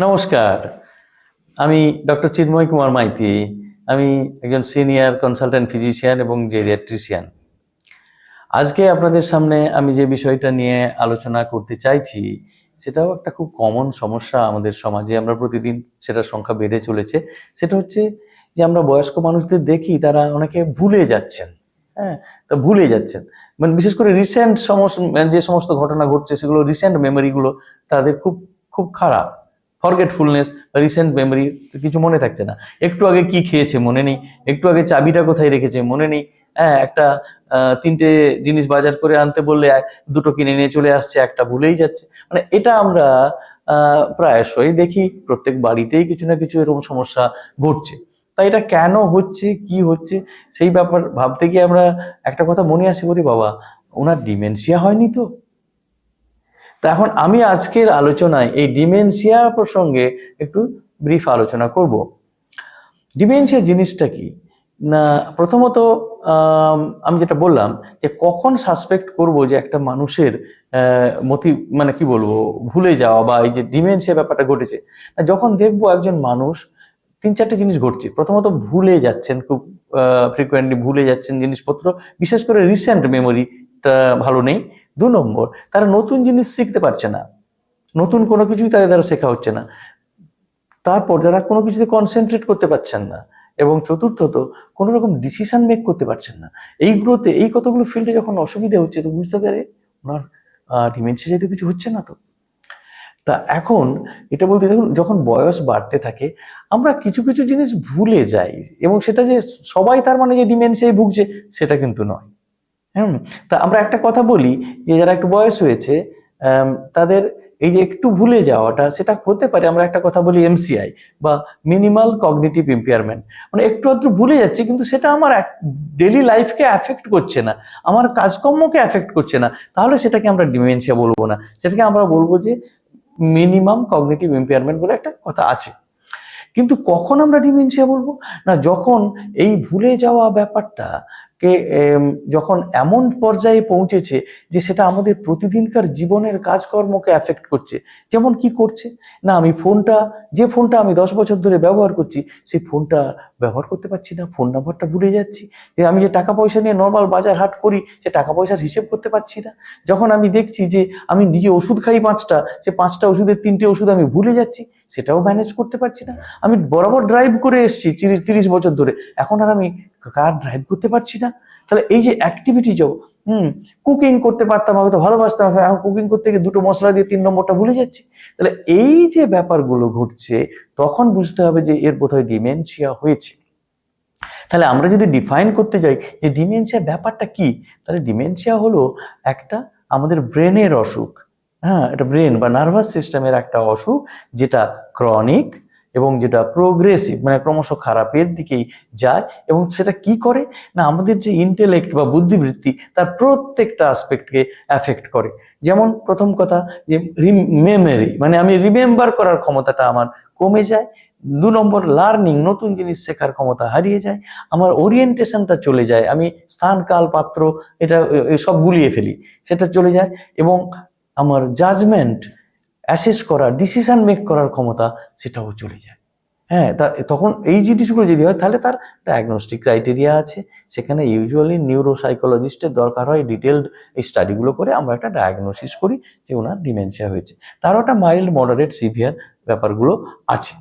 নমস্কার। আমি ডক্টর চিন্ময় কুমার মাইতি। আমি একজন সিনিয়র কনসালটেন্ট ফিজিশিয়ান এবং জেরিয়াট্রিশিয়ান আজকে আপনাদের সামনে আমি যে বিষয়টা নিয়ে আলোচনা করতে চাইছি, সেটাও একটা খুব কমন সমস্যা আমাদের সমাজে। আমরা প্রতিদিন সেটার সংখ্যা বেড়ে চলেছে। সেটা হচ্ছে যে আমরা বয়স্ক মানুষদের দেখি, তারা অনেকে ভুলে যাচ্ছেন। হ্যাঁ তা ভুলে যাচ্ছেন। মানে বিশেষ করে রিসেন্ট সমস্ত যে সমস্ত ঘটনা ঘটছে, সেগুলো রিসেন্ট মেমোরিগুলো তাদের খুব খুব খারাপ। ফরগেটফুলনেস বা রিসেন্ট মেমোরি কিছু মনে থাকছে না। একটু আগে কি খেয়েছে মনে নেই, একটু আগে চাবিটা কোথায় রেখেছে মনে নেই। হ্যাঁ একটা তিনটে জিনিস বাজার করে আনতে বললে দুটো কিনে নিয়ে চলে আসছে, একটা ভুলেই যাচ্ছে। মানে এটা আমরা প্রায়শই দেখি, প্রত্যেক বাড়িতেই কিছু না কিছু এরকম সমস্যা ঘটছে। তাই এটা কেন হচ্ছে, কি হচ্ছে, সেই ব্যাপার ভাবতে গিয়ে আমরা একটা কথা মনে আসে বলি, বাবা, ওনার ডিমেনশিয়া হয়নি তো? তা এখন আমি আজকের আলোচনায় এই ডিমেনশিয়া প্রসঙ্গে একটু ব্রিফ আলোচনা করব। ডিমেনশিয়া জিনিসটা কি? না প্রথমত আম, যেটা বললাম যে কখন সাসপেক্ট করব যে একটা মানুষের মতি মানে কি বলব ভুলে যাওয়া বা এই যে ডিমেনশিয়া ব্যাপারটা ঘটেছে যখন দেখব একজন মানুষ তিন চারটে জিনিস ঘটছে। প্রথমত ভুলে যাচ্ছেন খুব ফ্রিকোয়েন্টলি ভুলে যাচ্ছেন জিনিসপত্র বিশেষ করে রিসেন্ট মেমোরিটা ভালো নেই। দু নম্বর, তারা নতুন জিনিস শিখতে পারছে না। নতুন কোনো কিছুই তাদের দ্বারা শেখা হচ্ছে না। তারপর যারা কোনো কিছুতে কনসেন্ট্রেট করতে পারছেন না এবং চতুর্থত, কোনো রকম ডিসিশন মেক করতে পারছেন না। এইগুলোতে এই কতগুলো ফিল্ডে যখন অসুবিধা হচ্ছে, তো বুঝতে পারে ওনার ডিমেনশিয়া যেহেতু কিছু হচ্ছে না তো। তা এখন এটা বলতে দেখুন, যখন বয়স বাড়তে থাকে, আমরা কিছু কিছু জিনিস ভুলে যাই এবং সেটা যে সবাই তার মানে যে ডিমেনশিয়ায় ভুগছে, সেটা কিন্তু নয়। হুম? তা আমরা একটা কথা বলি যে যারা একটু বয়স হয়েছে তাদের এই যে একটু ভুলে যাওয়াটা, সেটা হতে পারে আমরা একটা কথা বলি এমসিআই বা মিনিমাল কগনিটিভ ইম্পেয়ারমেন্ট মানে একটু আধটু ভুলে যাচ্ছে, কিন্তু সেটা আমার ডেলি লাইফকে অ্যাফেক্ট করছে না, আমার কাজকর্মকে অ্যাফেক্ট করছে না। তাহলে সেটাকে আমরা ডিমেনশিয়া বলব না। সেটাকে আমরা বলব যে মিনিমাম কগনিটিভ ইম্পেয়ারমেন্ট বলে একটা কথা আছে। কিন্তু কখন আমরা ডিমেনশিয়া বলব? না যখন এই ভুলে যাওয়া ব্যাপারটা কে যখন এমন পর্যায়ে পৌঁছেছে যে সেটা আমাদের প্রতিদিনকার জীবনের কাজকর্মকে অ্যাফেক্ট করছে। যেমন কি করছে? না, আমি ফোনটা, যে ফোনটা আমি দশ বছর ধরে ব্যবহার করছি, সেই ফোনটা ব্যবহার করতে পারছি না, ফোন নাম্বারটা ভুলে যাচ্ছি। যে আমি যে টাকা পয়সা নিয়ে নর্মাল বাজার হাট করি, সে টাকা পয়সার হিসেব করতে পারছি না। যখন আমি দেখছি যে আমি নিজে ওষুধ খাই পাঁচটা, সে পাঁচটা ওষুধের তিনটে ওষুধ আমি ভুলে যাচ্ছি, সেটাও ম্যানেজ করতে পারছি না। আমি বরাবর ড্রাইভ করে এসেছি তিরিশ তিরিশ বছর ধরে। এখন আর আমি কার ড্রাইভ করতে পারছি না? তাহলে এই যে অ্যাক্টিভিটি যোগ, হুম কুকিং করতে পারতাম হয়তো ভালোবাসতাম এখন কুকিং করতে গিয়ে দুটো মশলা দিয়ে তিন নম্বরটা ভুলে যাচ্ছি। তাহলে এই যে ব্যাপারগুলো ঘটছে, তখন বুঝতে হবে যে এর বোধহয় ডিমেনশিয়া হয়েছে। তাহলে আমরা যদি ডিফাইন করতে যাই যে ডিমেনশিয়া ব্যাপারটা কি, তাহলে ডিমেনশিয়া হলো একটা আমাদের ব্রেনের অসুখ। হ্যাঁ এটা ব্রেন বা নার্ভাস সিস্টেমের একটা অসুখ, যেটা ক্রনিক এবং যেটা প্রোগ্রেসিভ মানে ক্রমশ খারাপের দিকেই যায় এবং সেটা কি করে? না, আমাদের যে ইন্টেলেক্ট বা বুদ্ধিবৃত্তি তার প্রত্যেকটা আসপেক্টকে অ্যাফেক্ট করে। যেমন প্রথম কথা যে মেমোরি মানে আমি রিমেম্বার করার ক্ষমতাটা আমার কমে যায়, দু নম্বর লার্নিং নতুন জিনিস শেখার ক্ষমতা হারিয়ে যায়, আমার ওরিয়েন্টেশনটা চলে যায়, আমি স্থান, কাল, পাত্র, এটা সব গুলিয়ে ফেলি, সেটা চলে যায় এবং আমার জাজমেন্ট অ্যাসেস করা, ডিসিশন মেক করার ক্ষমতা সেটাও চলে যায়। হ্যাঁ তা তখন এই জিনিসগুলো যদি হয়, তাহলে তার ডায়াগনস্টিক ক্রাইটেরিয়া আছে। সেখানে ইউজুয়ালি নিউরোসাইকোলজিস্টের দরকার হয় ডিটেলড এই স্টাডিগুলো করে আমরা একটা ডায়াগনোসিস করি যে ওনার ডিমেনশিয়া হয়েছে। তারও একটা মাইল্ড মডারেট সিভিয়ার ব্যাপারগুলো আছে।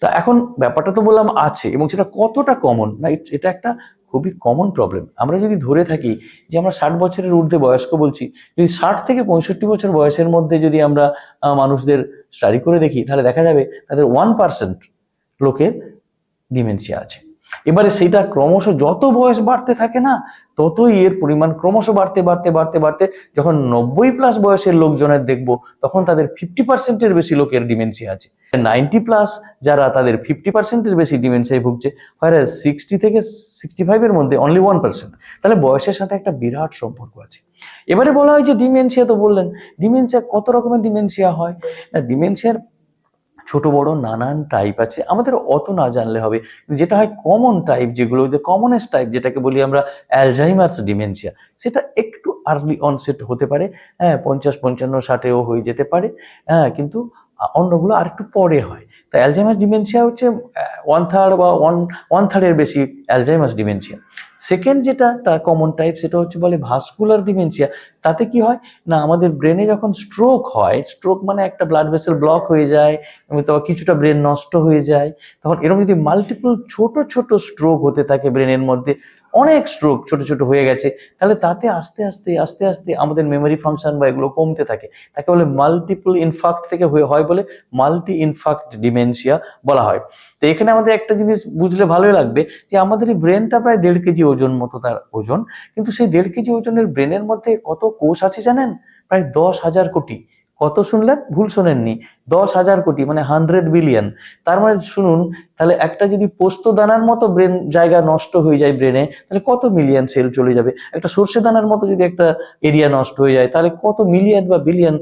তা এখন ব্যাপারটা তো বললাম আছে এবং সেটা কতটা কমন না এটা একটা খুবই কমন প্রবলেম আমরা যদি ধরে থাকি যে আমরা ষাট বছরের ঊর্ধ্বে বয়স্ক বলছি, যদি ষাট থেকে পঁয়ষট্টি বছর বয়সের মধ্যে যদি আমরা মানুষদের স্টাডি করে দেখি, তাহলে দেখা যাবে তাদের ওয়ান পার্সেন্ট লোকের ডিমেনশিয়া আছে। এবারে সেটা ক্রমশ যত বয়স বাড়তে থাকে না, ততই এর পরিমাণ ক্রমশ বাড়তে বাড়তে বাড়তে বাড়তে যখন নব্বই প্লাস বয়সের লোকজনের দেখব, তখন তাদের ফিফটি পার্সেন্টের বেশি লোকের ডিমেনশিয়া আছে। নাইনটি প্লাস যারা তাদের ফিফটি পার্সেন্টের বেশি ডিমেনশিয়ায় ভুগছে হয় সিক্সটি থেকে সিক্সটি ফাইভের মধ্যে অনলি ওয়ান পার্সেন্ট তাহলে বয়সের সাথে একটা বিরাট সম্পর্ক আছে। এবারে বলা হয় যে ডিমেনশিয়া তো বললেন ডিমেনশিয়া কত রকমের ডিমেনশিয়া হয়? না ডিমেনশিয়ার ছোট বড় নানান টাইপ আছে। আমাদের অত না জানলে হবে। যেটা হয় কমন টাইপ যেগুলো, যে কমনেস্ট টাইপ যেটাকে বলি আমরা অ্যালজাইমার্স ডিমেনশিয়া সেটা একটু আর্লি অনসেট হতে পারে। হ্যাঁ পঞ্চাশ, পঞ্চান্ন, ষাটেও হয়ে যেতে পারে। হ্যাঁ কিন্তু অন্যগুলো আর একটু পরে হয়। তা অ্যালজাইমাস ডিমেনশিয়া হচ্ছে ওয়ান থার্ড বা ওয়ান ওয়ান থার্ডের বেশি অ্যালজাইমাস ডিমেনশিয়া সেকেন্ড যেটা, তার কমন টাইপ সেটা হচ্ছে বলে ভাস্কুলার ডিমেনশিয়া তাতে কি হয়? না, আমাদের ব্রেনে যখন স্ট্রোক হয় স্ট্রোক মানে একটা ব্লাড ভেসেল ব্লক হয়ে যায় তো কিছুটা ব্রেন নষ্ট হয়ে যায়। তখন এরকম যদি মাল্টিপল ছোট ছোট স্ট্রোক হতে থাকে ব্রেনের মধ্যে অনেক স্ট্রোক ছোট ছোট হয়ে গেছে। তাহলে তাতে আস্তে আস্তে আস্তে আস্তে আমাদের মেমোরি ফাংশন বা এগুলো কমতে থাকে। তাকে বলে মাল্টিপল ইনফাক্ট থেকে হয়ে, হয় বলে মাল্টি ইনফাক্ট ডিমেনশিয়া বলা হয়। তো এখানে আমাদের একটা জিনিস বুঝলে ভালোই লাগবে যে আমাদের এই ব্রেনটা প্রায় দেড় কেজি ওজন মতো তার ওজন। কিন্তু সেই দেড় কেজি ওজনের ব্রেনের মধ্যে কত কোষ আছে জানেন? প্রায় দশ হাজার কোটি। কত শুনলেন? ভুল শোনেননি। দশ হাজার কোটি মানে হান্ড্রেড বিলিয়ন তার মানে শুনুন, তাহলে একটা যদি পোস্ত দানার মতো ব্রেন, জায়গা নষ্ট হয়ে যায় ব্রেনে, তাহলে কত মিলিয়ন সেল চলে যাবে? একটা সর্ষে দানার মতো যদি একটা এরিয়া নষ্ট হয়ে যায়, তাহলে কত মিলিয়ন বা বিলিয়ন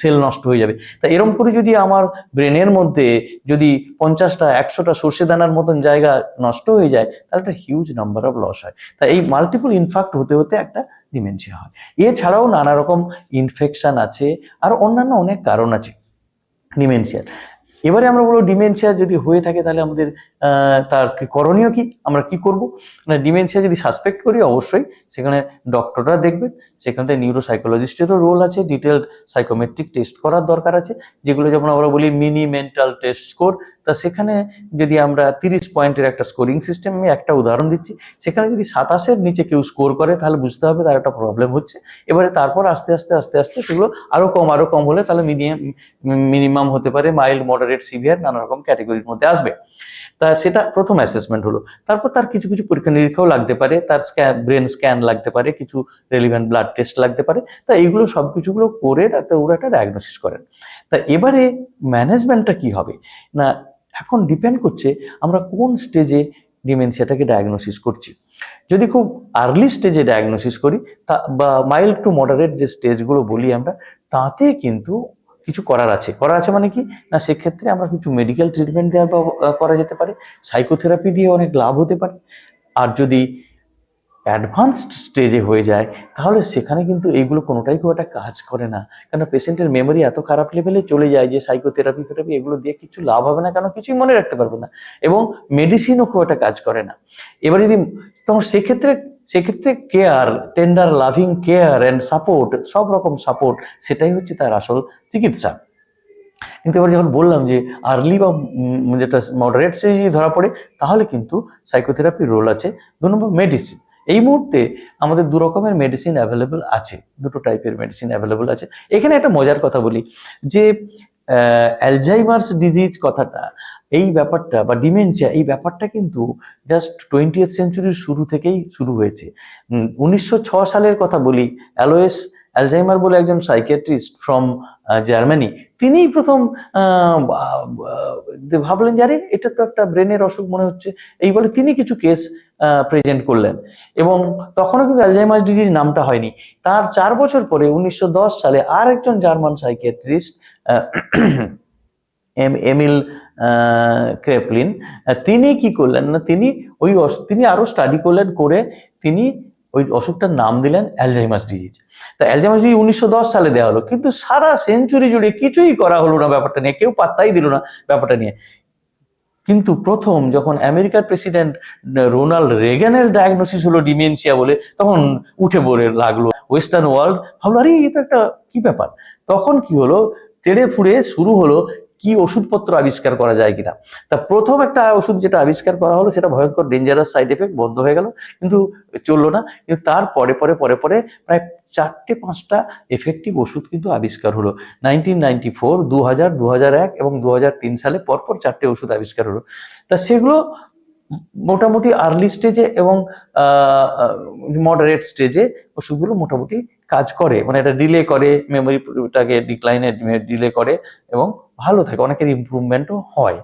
সেল নষ্ট হয়ে যাবে? তা এরম করে যদি আমার ব্রেনের মধ্যে যদি পঞ্চাশটা, একশোটা সর্ষে দানার মতন জায়গা নষ্ট হয়ে যায়, তাহলে একটা হিউজ নাম্বার অফ লস হয়। তা এই মাল্টিপল ইনফ্যাক্ট হতে হতে একটা ডিমেনশিয়া হয়। এছাড়াও নানা রকম ইনফেকশন আছে আর অন্যান্য অনেক কারণ আছে ডিমেনশিয়ার এবারে আমরা বলব ডিমেনশিয়া যদি হয়ে থাকে তাহলে আমাদের তার করণীয় কি? আমরা কি করব? না ডিমেনশিয়া যদি সাসপেক্ট করি, অবশ্যই সেখানে ডক্টররা দেখবেন। সেখানে নিউরো সাইকোলজিস্টেরও রোল আছে ডিটেলড সাইকোমেট্রিক টেস্ট করার দরকার আছে। যেগুলো যেমন আমরা বলি মিনি মেন্টাল টেস্ট স্কোর তা সেখানে যদি আমরা তিরিশ পয়েন্টের একটা স্কোরিং সিস্টেম আমি একটা উদাহরণ দিচ্ছি। সেখানে যদি সাতাশের নিচে কেউ স্কোর করে, তাহলে বুঝতে হবে তার একটা প্রবলেম হচ্ছে। এবারে তারপর আস্তে আস্তে আস্তে আস্তে সেগুলো আরও কম আরও কম হলে তাহলে মিনিমাম মিনিমাম হতে পারে মাইল্ড মডারেট সিভিয়ার নানা রকম ক্যাটাগরির মধ্যে আসবে। তা সেটা প্রথম অ্যাসেসমেন্ট হলো। তারপর তার কিছু কিছু পরীক্ষা নিরীক্ষাও লাগতে পারে, তার স্ক্যান ব্রেন স্ক্যান লাগতে পারে, কিছু রেলিভেন্ট ব্লাড টেস্ট লাগতে পারে। তা এইগুলো সব কিছুগুলো করে ওরা একটা ডায়াগনোসিস করেন। তা এবারে ম্যানেজমেন্টটা কি হবে? না, এখন ডিপেন্ড করছে আমরা কোন স্টেজে ডিমেনশিয়াটাকে ডায়াগনোসিস করছি। যদি খুব আর্লি স্টেজে ডায়াগনোসিস করি, তা বা মাইল্ড টু মডারেট যে স্টেজগুলো বলি আমরা, তাতে কিন্তু কিছু করার আছে। করার আছে মানে কি? না, সেক্ষেত্রে আমরা কিছু মেডিকেল ট্রিটমেন্ট দেওয়া করা যেতে পারে। সাইকোথেরাপি দিয়ে অনেক লাভ হতে পারে। আর যদি অ্যাডভান্সড স্টেজে হয়ে যায়, তাহলে সেখানে কিন্তু এইগুলো কোনোটাই খুব একটা কাজ করে না। কেন পেশেন্টের মেমোরি এত খারাপ লেভেলে চলে যায় যে সাইকোথেরাপি ফেরাপি এগুলো দিয়ে কিছু লাভ হবে না কেন কিছুই মনে রাখতে পারবে না। এবং মেডিসিনও খুব একটা কাজ করে না। এবার যদি তখন সেক্ষেত্রে সেক্ষেত্রে care tender loving care and support সব রকম সাপোর্ট সেটাই হচ্ছে তার আসল চিকিৎসা। কিন্তু এবার যখন বললাম যে আর্লি বা যেটা মডারেট স্টেজে ধরা পড়ে, তাহলে কিন্তু সাইকোথেরাপির রোল আছে। দু নম্বর মেডিসিন এই মুহূর্তে আমাদের দু রকমের মেডিসিন অ্যাভেলেবল আছে। দুটো টাইপের মেডিসিন অ্যাভেলেবল আছে। এখানে একটা মজার কথা বলি যে অ্যালজাইমার্স ডিজিজ কথাটা এই ব্যাপারটা বা ডিমেনশিয়া এই ব্যাপারটা কিন্তু জাস্ট টোয়েন্টিয়েথ সেঞ্চুরির শুরু থেকেই শুরু হয়েছে। উনিশশো সালের কথা বলি, অ্যালোয়েস অ্যালজাইমার বলে একজন সাইকিয়াট্রিস্ট ফ্রম জার্মানি তিনিই প্রথম ভাবলেন যে আরে, এটা তো একটা ব্রেনের অসুখ মনে হচ্ছে। এই বলে তিনি কিছু কেস প্রেজেন্ট করলেন এবং তখনও কিন্তু অ্যালজাইমার ডিজিজ নামটা হয়নি। তার চার বছর পরে উনিশশো দশ সালে আর একজন German psychiatrist M, Emil Kraepelin তিনি কি করলেন না, তিনি ওই তিনি আরও স্টাডি করলেন করে তিনি ওই অসুখটার নাম দিলেন অ্যালজাইমাস ডিজিজ তা অ্যালজাইমাস ডিজিজ উনিশশো দশ সালে দেওয়া হলো, কিন্তু সারা সেঞ্চুরি জুড়ে কিছুই করা হলো না ব্যাপারটা নিয়ে, কেউ পাত্তাই দিল না ব্যাপারটা নিয়ে। কিন্তু প্রথম যখন আমেরিকার প্রেসিডেন্ট রোনাল্ড রেগানের ডায়াগনোসিস হলো ডিমেনশিয়া বলে, তখন উঠে পড়ে লাগল ওয়েস্টার্ন ওয়ার্ল্ড ভাবলো, আরে, এটা একটা কি ব্যাপার? তখন কি হলো, তেড়ে ফুড়ে শুরু হলো কি ওষুধপত্র আবিষ্কার করা যায় কিনা? তা প্রথম একটা ওষুধ যেটা আবিষ্কার করা হলো, সেটা ভয়ঙ্কর ডেঞ্জারাস সাইড এফেক্ট বন্ধ হয়ে গেল, কিন্তু চলল না। কিন্তু তার পরে পরে পরে পরে প্রায় চারটে, পাঁচটা এফেক্টিভ ওষুধ কিন্তু আবিষ্কার হলো। নাইনটিন নাইনটি ফোর দু হাজার দু হাজার এক এবং দু হাজার তিন সালে পরপর চারটে ওষুধ আবিষ্কার হলো। তা সেগুলো মোটামুটি আর্লি স্টেজে এবং মডারেট স্টেজে ওষুধগুলো মোটামুটি কাজ করে মানে এটা ডিলে করে মেমোরিটাকে ডিক্লাইনে ডিলে করে এবং ভালো থাকে, অনেকের ইমপ্রুভমেন্টও হয়।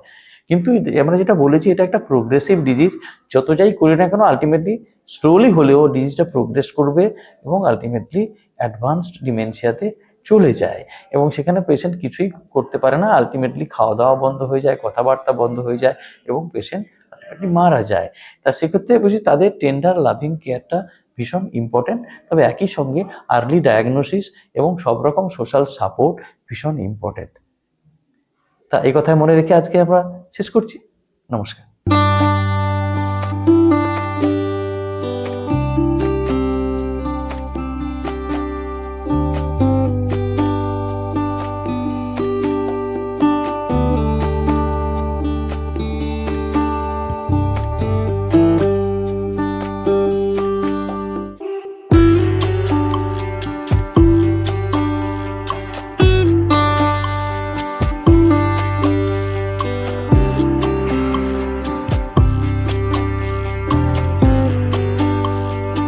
কিন্তু আমরা যেটা বলেছি, এটা একটা প্রোগ্রেসিভ ডিজিজ যত যাই করি না কেন আলটিমেটলি স্লোলি হলেও ডিজিজটা প্রোগ্রেস করবে এবং আলটিমেটলি অ্যাডভান্সড ডিমেনশিয়াতে চলে যায়। এবং সেখানে পেশেন্ট কিছুই করতে পারে না আলটিমেটলি খাওয়া দাওয়া বন্ধ হয়ে যায়, কথাবার্তা বন্ধ হয়ে যায় এবং পেশেন্ট আলটিমেটলি মারা যায়। তা সেক্ষেত্রে বলছি, তাদের টেন্ডার লাভিং কেয়ারটা ভীষণ ইম্পর্টেন্ট তবে একই সঙ্গে আর্লি ডায়াগনোসিস এবং সব রকম সোশ্যাল সাপোর্ট ভীষণ ইম্পর্টেন্ট তা এই কথায় মনে রেখে আজকে আমরা শেষ করছি। নমস্কার।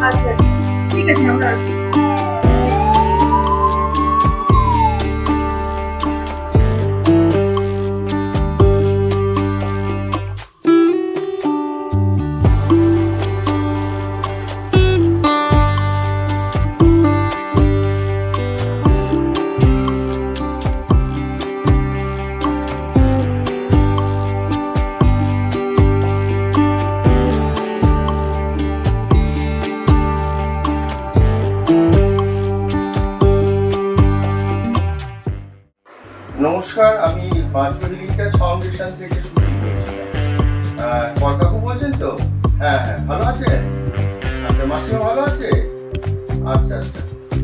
আচ্ছা ঠিক আছে আমরা আছি লিঙ্কার ফাউন্ডেশন থেকে শুরু করছিলাম বলছেন তো? হ্যাঁ হ্যাঁ ভালো আছে আচ্ছা মাসিমা ভালো আছে? আচ্ছা আচ্ছা।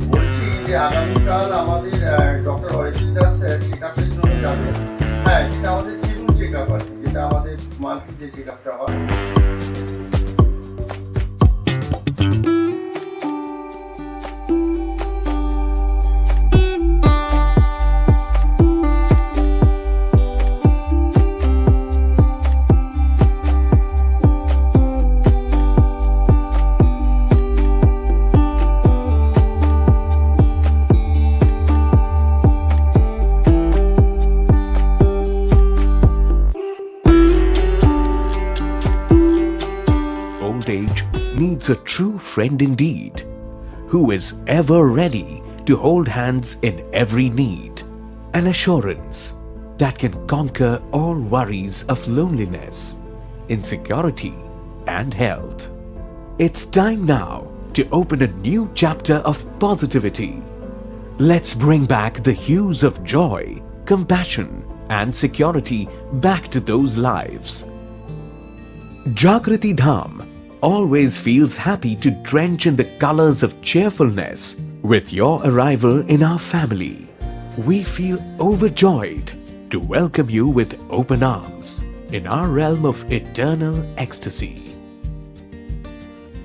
বলছি যে আগামীকাল আমাদের ডক্টর অরিজিৎ দাস চেক আপের জন্য যাবেন। Needs a true friend indeed, who is ever ready to hold hands in every need. An assurance that can conquer all worries of loneliness, insecurity, and health. It's time now to open a new chapter of positivity. Let's bring back the hues of joy, compassion, and security back to those lives. Jagrati Dham always feels happy to drench in the colors of cheerfulness with your arrival in our family. We feel overjoyed to welcome you with open arms in our realm of eternal ecstasy.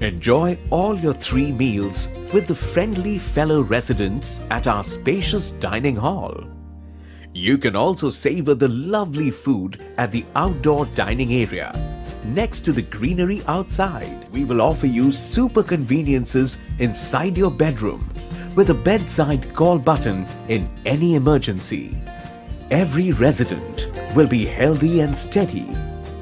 Enjoy all your three meals with the friendly fellow residents at our spacious dining hall. You can also savor the lovely food at the outdoor dining area. Next to the greenery outside, we will offer you super conveniences inside your bedroom with a bedside call button in any emergency. Every resident will be healthy and steady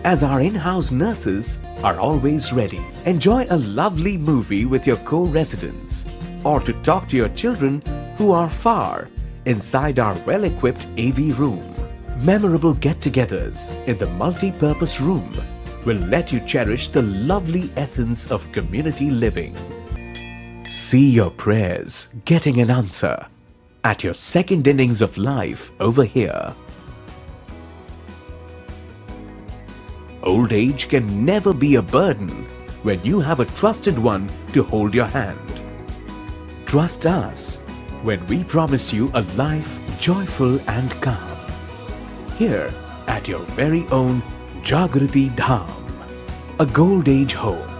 as our in house nurses are always ready. Enjoy a lovely movie with your co residents or to talk to your children who are far inside our well equipped AV room. Memorable get togethers in the multi purpose room will let you cherish the lovely essence of community living. See your prayers getting an answer at your second innings of life over here. Old age can never be a burden when you have a trusted one to hold your hand. Trust us when we promise you a life joyful and calm. Here at your very own Jagrati Dham, a gold age home.